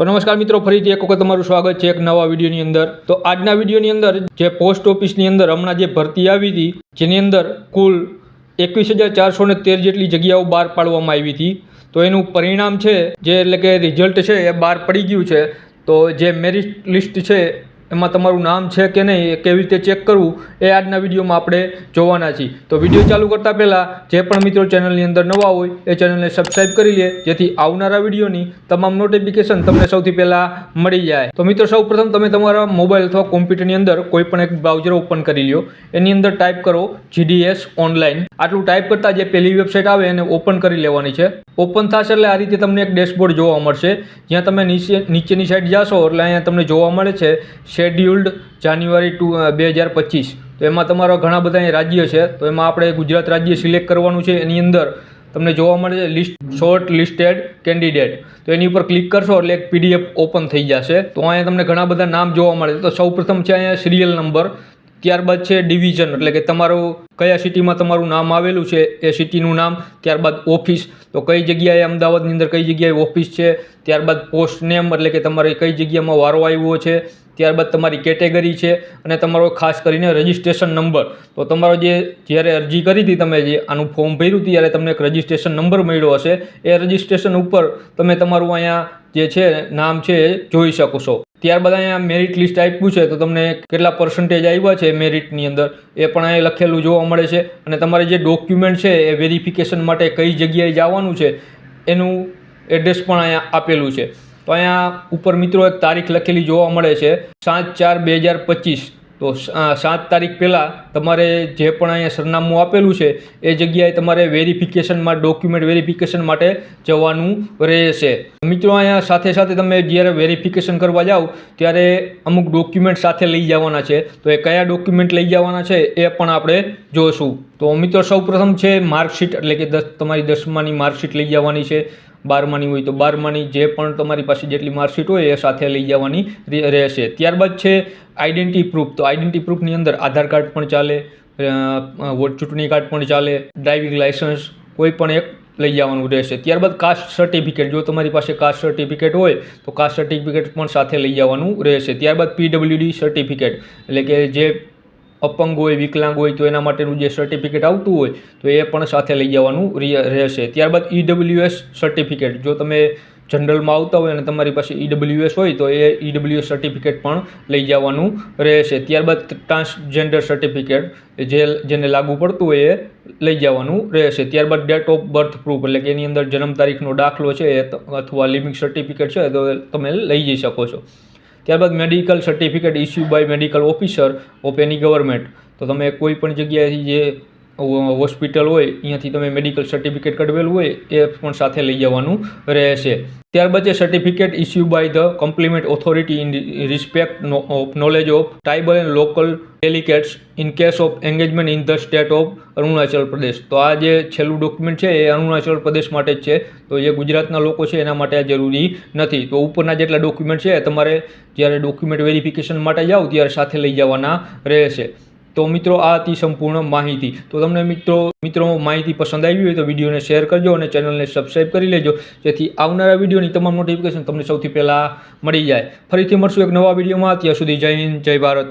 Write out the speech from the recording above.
તો નમસ્કાર મિત્રો, ફરીથી એક વખત તમારું સ્વાગત છે એક નવા વિડીયોની અંદર. તો આજના વિડીયોની અંદર જે પોસ્ટ ઓફિસની અંદર હમણાં જે ભરતી આવી હતી, જેની અંદર કુલ એકવીસ હજાર ચારસો ને તેર જેટલી જગ્યાઓ બહાર પાડવામાં આવી હતી. તો એનું પરિણામ છે, જે એટલે કે રિઝલ્ટ છે, એ બહાર પડી ગયું છે. તો જે મેરિટ લિસ્ટ છે એમાં તમારું નામ છે કે નહીં એ કેવી રીતે ચેક કરવું એ આજના વિડીયોમાં આપણે જોવાના છીએ. તો વીડિયો ચાલુ કરતાં પહેલાં જે પણ મિત્રો ચેનલની અંદર નવા હોય એ ચેનલને સબસ્ક્રાઈબ કરી લે, જેથી આવનારા વિડીયોની તમામ નોટિફિકેશન તમને સૌથી પહેલાં મળી જાય. તો મિત્રો સૌપ્રથમ તમે તમારા મોબાઈલ અથવા કોમ્પ્યુટરની અંદર કોઈ પણ એક બ્રાઉઝર ઓપન કરી લ્યો. એની અંદર ટાઈપ કરો જીડીએસ ઓનલાઈન આટલું ટાઈપ કરતાં જે પહેલી વેબસાઇટ આવે એને ઓપન કરી લેવાની છે. ઓપન થશે એટલે આ રીતે તમને એક ડેશબોર્ડ જોવા મળશે. જ્યાં તમે નીચે, નીચેની સાઈડ જાશો એટલે અહીંયા તમને જોવા મળે છે શેડ્યુલ્ડ જાન્યુઆરી ટુ બે હજાર પચીસ. તો એમાં તમારા ઘણા બધા રાજ્ય છે. તો એમાં આપણે ગુજરાત રાજ્ય સિલેક્ટ કરવાનું છે. એની અંદર તમને જોવા મળે છે લિસ્ટ શોર્ટ લિસ્ટેડ કેન્ડિડેટ તો એની ઉપર ક્લિક કરશો એટલે એક પીડીએફ ઓપન થઈ જશે. તો અહીંયા તમને ઘણા બધા નામ જોવા મળે તો સૌપ્રથમ છે અહીંયા સિરિયલ નંબર ત્યારબાદ છે ડિવિઝન, એટલે કે તમારું કયા સિટીમાં તમારું નામ આવેલું છે એ સિટીનું નામ, ત્યારબાદ ઓફિસ. તો કઈ જગ્યાએ અમદાવાદની અંદર કઈ જગ્યાએ ઓફિસ છે, ત્યારબાદ પોસ્ટ નેમ, એટલે કે તમારે કઈ જગ્યામાં વારો આવ્યો છે, ત્યારબાદ તમારી કેટેગરી છે, અને તમારો ખાસ કરીને રજિસ્ટ્રેશન નંબર. તો તમારો જે, જ્યારે અરજી કરી હતી તમે જે આનું ફોર્મ ભર્યું ત્યારે તમને એક રજિસ્ટ્રેશન નંબર મળ્યો હશે. એ રજિસ્ટ્રેશન ઉપર તમે તમારું અહીંયા જે છે, નામ છે એ જોઈ શકો છો. ત્યારબાદ અહીંયા મેરિટ લિસ્ટ આપ્યું છે, તો તમને કેટલા પર્સન્ટેજ આવ્યા છે મેરિટની અંદર, એ પણ અહીંયા લખેલું જોવા મળે છે. અને તમારે જે ડોક્યુમેન્ટ છે, એ વેરિફિકેશન માટે કઈ જગ્યાએ જવાનું છે, એનું એડ્રેસ પણ અહીંયા આપેલું છે. તો અહીંયા ઉપર મિત્રો એક તારીખ લખેલી જોવા મળે છે, સાત ચાર બે હજાર પચીસ. તો સાત તારીખ પહેલાં તમારે જે પણ અહીંયા સરનામું આપેલું છે, એ જગ્યાએ તમારે વેરિફિકેશનમાં ડોક્યુમેન્ટ વેરિફિકેશન માટે જવાનું રહેશે. મિત્રો, અહીંયા સાથે સાથે તમે જ્યારે વેરિફિકેશન કરવા જાઓ, ત્યારે અમુક ડોક્યુમેન્ટ સાથે લઈ જવાના છે. તો એ કયા ડોક્યુમેન્ટ લઈ જવાના છે, એ પણ આપણે જોઈશું તો મિત્રો, સૌપ્રથમ છે માર્કશીટ એટલે કે દસ તમારી દસમાની માર્કશીટ લઈ જવાની છે. બારમાની હોય તો બારમાની જે પણ તમારી પાસે જેટલી માર્કશીટ હોય એ સાથે લઈ જવાની રહે- રહેશે. ત્યારબાદ છે આઈડેન્ટિટી પ્રૂફ. તો આઈડેન્ટિટી પ્રૂફની અંદર આધાર કાર્ડ પણ ચાલે વોટ ચૂંટણી કાર્ડ પણ ચાલે, ડ્રાઇવિંગ લાઇસન્સ કોઈ પણ એક લઈ જવાનું રહેશે. ત્યારબાદ કાસ્ટ સર્ટિફિકેટ. જો તમારી પાસે કાસ્ટ સર્ટિફિકેટ હોય તો કાસ્ટ સર્ટિફિકેટ પણ સાથે લઈ જવાનું રહેશે. ત્યારબાદ પીડબ્લ્યુડી સર્ટિફિકેટ. એટલે કે જે અપંગ હોય, વિકલાંગ હોય, તો એના માટેનું જે સર્ટિફિકેટ આવતું હોય, તો એ પણ સાથે લઈ જવાનું રહેશે. ત્યારબાદ ઈડબ્લ્યુએસ સર્ટિફિકેટ જો તમે જનરલમાં આવતા હોય અને તમારી પાસે ઈડબ્લ્યુએસ હોય, તો એ ઈડબ્લ્યુએસ સર્ટિફિકેટ પણ લઈ જવાનું રહેશે. ત્યારબાદ ટ્રાન્સજેન્ડર સર્ટિફિકેટ જે જેને લાગુ પડતું હોય, એ લઈ જવાનું રહેશે. ત્યારબાદ ડેટ ઓફ બર્થ પ્રૂફ એટલે કે એની અંદર જન્મ તારીખનો દાખલો છે અથવા લિવિંગ સર્ટિફિકેટ છે, તો તમે લઈ જઈ શકો છો. ત્યારબાદ medical certificate issue by medical officer of any government તો તમે કોઈ પણ જગ્યાએથી જે હોસ્પિટલ હોય અહીંયાથી તમે મેડિકલ સર્ટિફિકેટ કઢવેલું હોય, એ પણ સાથે લઈ જવાનું રહેશે. ત્યારબાદ છે certificate issue by the complement authority in respect of knowledge of tribal and local delicates in case of engagement in the state of Arunachal Pradesh તો આ જે છેલ્લું ડોક્યુમેન્ટ છે, એ અરુણાચલ પ્રદેશ માટે જ છે. તો જે ગુજરાતના લોકો છે, એના માટે આ જરૂરી નથી. તો ઉપરના જેટલા ડોક્યુમેન્ટ છે તમારે જ્યારે ડોક્યુમેન્ટ વેરિફિકેશન માટે જાઓ, ત્યારે સાથે લઈ જવાના રહેશે. તો મિત્રો, આ હતી સંપૂર્ણ માહિતી. તો તમને મિત્રો મિત્રો, માહિતી પસંદ આવી હોય તો વિડીયોને શેર કરજો અને ચેનલને સબસ્ક્રાઈબ કરી લેજો, જેથી આવનારા વિડીયોની તમામ નોટિફિકેશન તમને સૌથી પહેલાં મળી જાય. ફરીથી મળશું એક નવા વિડીયોમાં. ત્યાં સુધી જય હિન્દ, જય ભારત.